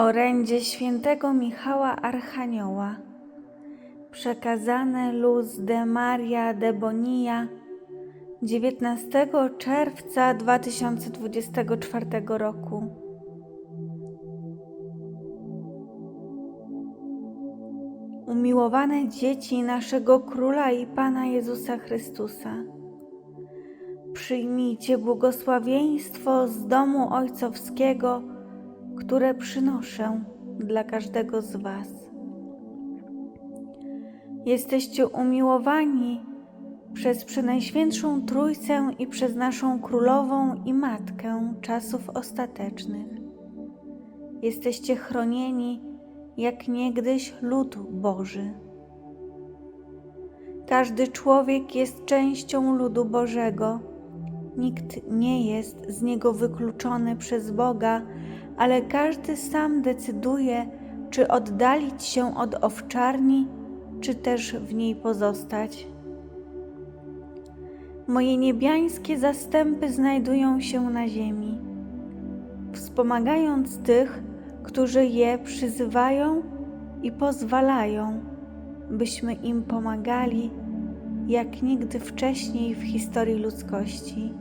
Orędzie świętego Michała Archanioła przekazane Luz de Maria de Bonilla 19 czerwca 2024 roku. Umiłowane dzieci naszego Króla i Pana Jezusa Chrystusa, przyjmijcie błogosławieństwo z domu ojcowskiego, które przynoszę dla każdego z Was. Jesteście umiłowani przez Przenajświętszą Trójcę i przez naszą Królową i Matkę czasów ostatecznych. Jesteście chronieni jak niegdyś lud Boży. Każdy człowiek jest częścią ludu Bożego. Nikt nie jest z niego wykluczony przez Boga, ale każdy sam decyduje, czy oddalić się od owczarni, czy też w niej pozostać. Moje niebiańskie zastępy znajdują się na ziemi, wspomagając tych, którzy je przyzywają i pozwalają, byśmy im pomagali, jak nigdy wcześniej w historii ludzkości.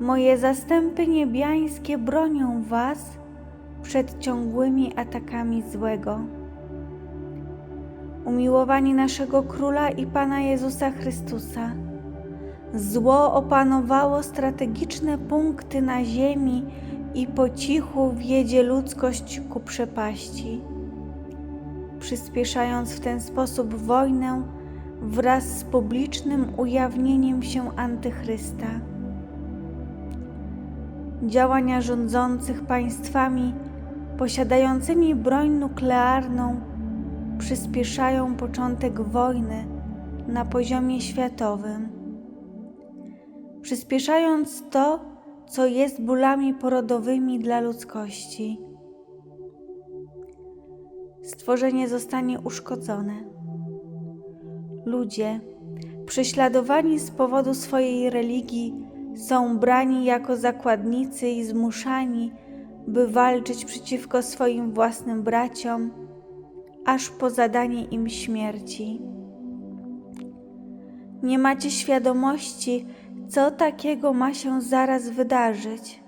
Moje zastępy niebiańskie bronią Was przed ciągłymi atakami złego. Umiłowani naszego Króla i Pana Jezusa Chrystusa, zło opanowało strategiczne punkty na ziemi i po cichu wiedzie ludzkość ku przepaści, przyspieszając w ten sposób wojnę wraz z publicznym ujawnieniem się Antychrysta. Działania rządzących państwami posiadającymi broń nuklearną przyspieszają początek wojny na poziomie światowym, przyspieszając to, co jest bólami porodowymi dla ludzkości. Stworzenie zostanie uszkodzone. Ludzie, prześladowani z powodu swojej religii, są brani jako zakładnicy i zmuszani, by walczyć przeciwko swoim własnym braciom, aż po zadanie im śmierci. Nie macie świadomości, co takiego ma się zaraz wydarzyć.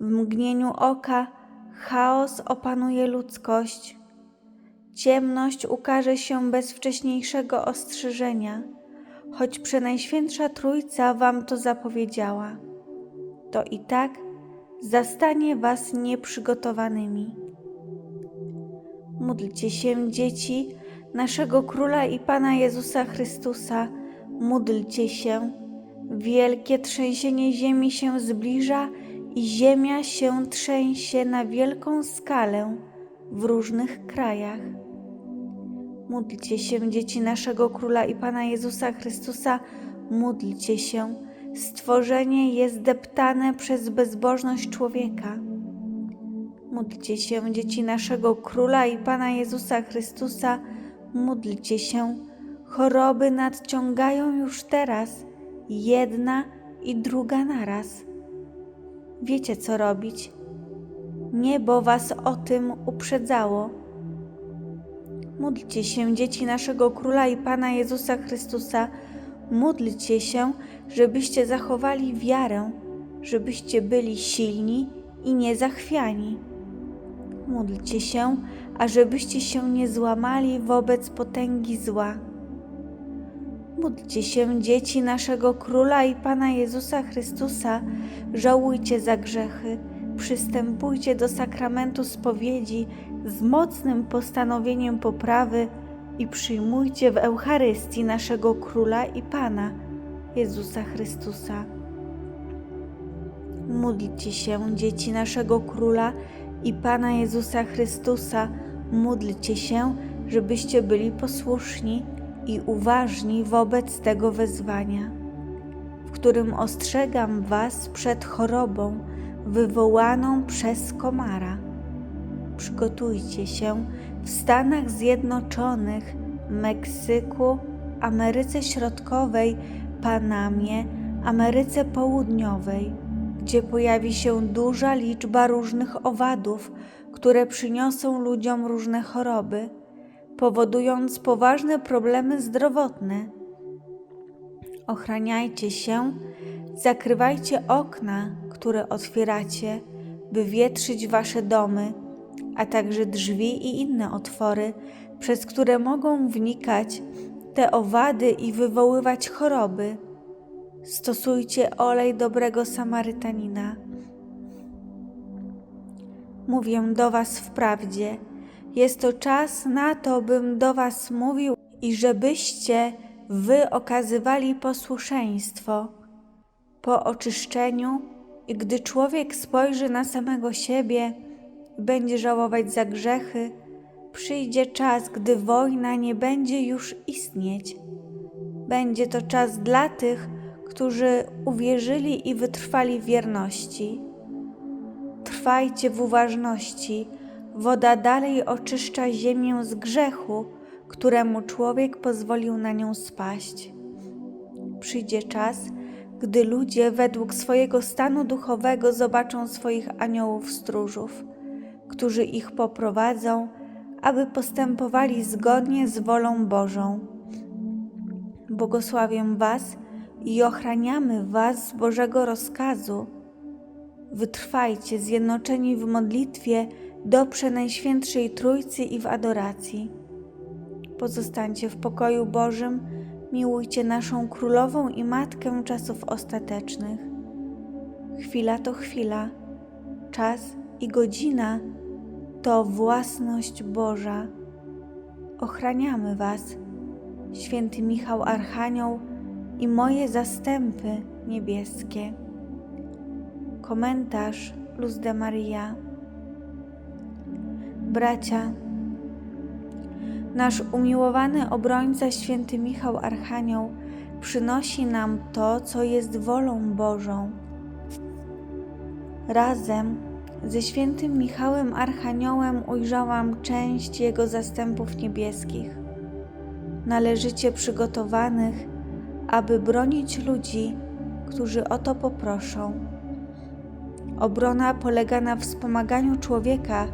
W mgnieniu oka chaos opanuje ludzkość. Ciemność ukaże się bez wcześniejszego ostrzeżenia, choć Przenajświętsza Trójca wam to zapowiedziała. To i tak zastanie was nieprzygotowanymi. Módlcie się, dzieci naszego Króla i Pana Jezusa Chrystusa, módlcie się Wielkie trzęsienie ziemi się zbliża i ziemia się trzęsie na wielką skalę w różnych krajach. Módlcie się, dzieci naszego Króla i Pana Jezusa Chrystusa, módlcie się. Stworzenie jest deptane przez bezbożność człowieka. Módlcie się, dzieci naszego Króla i Pana Jezusa Chrystusa, módlcie się. Choroby nadciągają już teraz jedna i druga naraz. Wiecie, co robić. Niebo was o tym uprzedzało. Módlcie się, dzieci naszego Króla i Pana Jezusa Chrystusa, módlcie się, żebyście zachowali wiarę, żebyście byli silni i niezachwiani. Módlcie się, ażebyście się nie złamali wobec potęgi zła. Módlcie się, dzieci naszego Króla i Pana Jezusa Chrystusa, żałujcie za grzechy, przystępujcie do sakramentu spowiedzi z mocnym postanowieniem poprawy i przyjmujcie w Eucharystii naszego Króla i Pana Jezusa Chrystusa. Módlcie się, dzieci naszego Króla i Pana Jezusa Chrystusa, módlcie się, żebyście byli posłuszni i uważni wobec tego wezwania, w którym ostrzegam Was przed chorobą wywołaną przez komara. Przygotujcie się w Stanach Zjednoczonych, Meksyku, Ameryce Środkowej, Panamie, Ameryce Południowej, gdzie pojawi się duża liczba różnych owadów, które przyniosą ludziom różne choroby, powodując poważne problemy zdrowotne. Ochraniajcie się, zakrywajcie okna, które otwieracie, by wietrzyć wasze domy, a także drzwi i inne otwory, przez które mogą wnikać te owady i wywoływać choroby. Stosujcie olej dobrego Samarytanina. Mówię do Was wprawdzie. Jest to czas na to, bym do Was mówił i żebyście Wy okazywali posłuszeństwo. Po oczyszczeniu gdy człowiek spojrzy na samego siebie będzie żałować za grzechy, przyjdzie czas, gdy wojna nie będzie już istnieć. Będzie to czas dla tych, którzy uwierzyli i wytrwali w wierności. Trwajcie w uważności. Woda dalej oczyszcza ziemię z grzechu, któremu człowiek pozwolił na nią spaść. Przyjdzie czas, gdy ludzie według swojego stanu duchowego zobaczą swoich aniołów stróżów, którzy ich poprowadzą, aby postępowali zgodnie z wolą Bożą. Błogosławię Was i ochraniamy Was z Bożego rozkazu. Wytrwajcie zjednoczeni w modlitwie do Przenajświętszej Trójcy i w adoracji. Pozostańcie w pokoju Bożym, miłujcie naszą Królową i Matkę czasów ostatecznych. Chwila to chwila, czas i godzina to własność Boża. Ochraniamy Was, święty Michał Archanioł i moje zastępy niebieskie. Komentarz Luz de Maria. Bracia, nasz umiłowany obrońca święty Michał Archanioł przynosi nam to, co jest wolą Bożą. Razem ze świętym Michałem Archaniołem ujrzałam część jego zastępów niebieskich, należycie przygotowanych, aby bronić ludzi, którzy o to poproszą. Obrona polega na wspomaganiu człowieka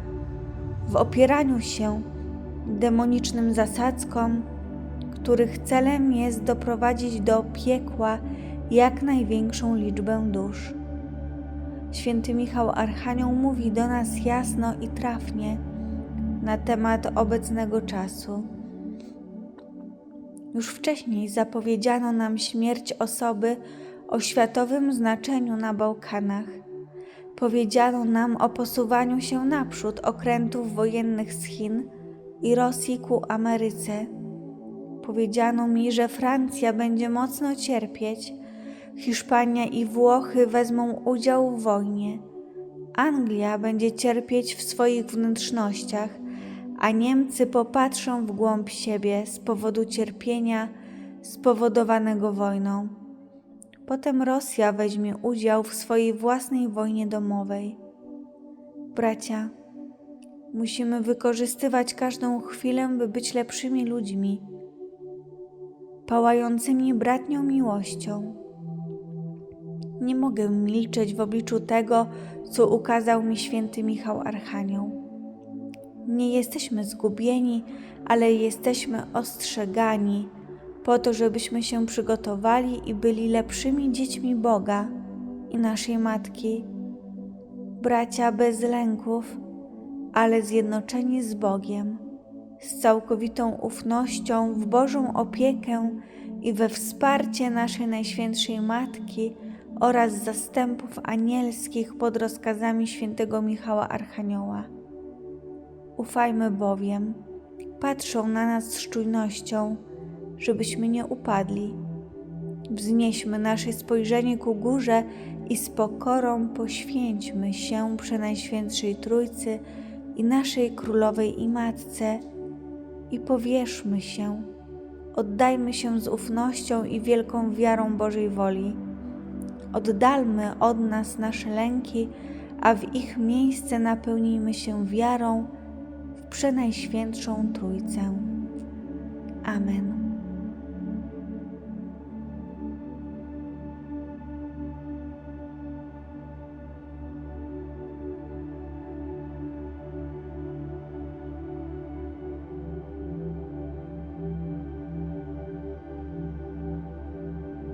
w opieraniu się demonicznym zasadzkom, których celem jest doprowadzić do piekła jak największą liczbę dusz. Święty Michał Archanioł mówi do nas jasno i trafnie na temat obecnego czasu. Już wcześniej zapowiedziano nam śmierć osoby o światowym znaczeniu na Bałkanach. Powiedziano nam o posuwaniu się naprzód okrętów wojennych z Chin i Rosji ku Ameryce. Powiedziano mi, że Francja będzie mocno cierpieć, Hiszpania i Włochy wezmą udział w wojnie. Anglia będzie cierpieć w swoich wnętrznościach, a Niemcy popatrzą w głąb siebie z powodu cierpienia spowodowanego wojną. Potem Rosja weźmie udział w swojej własnej wojnie domowej. Bracia, musimy wykorzystywać każdą chwilę, by być lepszymi ludźmi, pałającymi bratnią miłością. Nie mogę milczeć w obliczu tego, co ukazał mi święty Michał Archanioł. Nie jesteśmy zgubieni, ale jesteśmy ostrzegani po to, żebyśmy się przygotowali i byli lepszymi dziećmi Boga i naszej Matki, bracia bez lęków, ale zjednoczeni z Bogiem, z całkowitą ufnością w Bożą opiekę i we wsparcie naszej Najświętszej Matki oraz zastępów anielskich pod rozkazami świętego Michała Archanioła. Ufajmy bowiem, patrzą na nas z czujnością, żebyśmy nie upadli. Wznieśmy nasze spojrzenie ku górze i z pokorą poświęćmy się Przenajświętszej Trójcy i naszej Królowej i Matce i powierzmy się, oddajmy się z ufnością i wielką wiarą Bożej woli. Oddalmy od nas nasze lęki, a w ich miejsce napełnijmy się wiarą w Przenajświętszą Trójcę. Amen.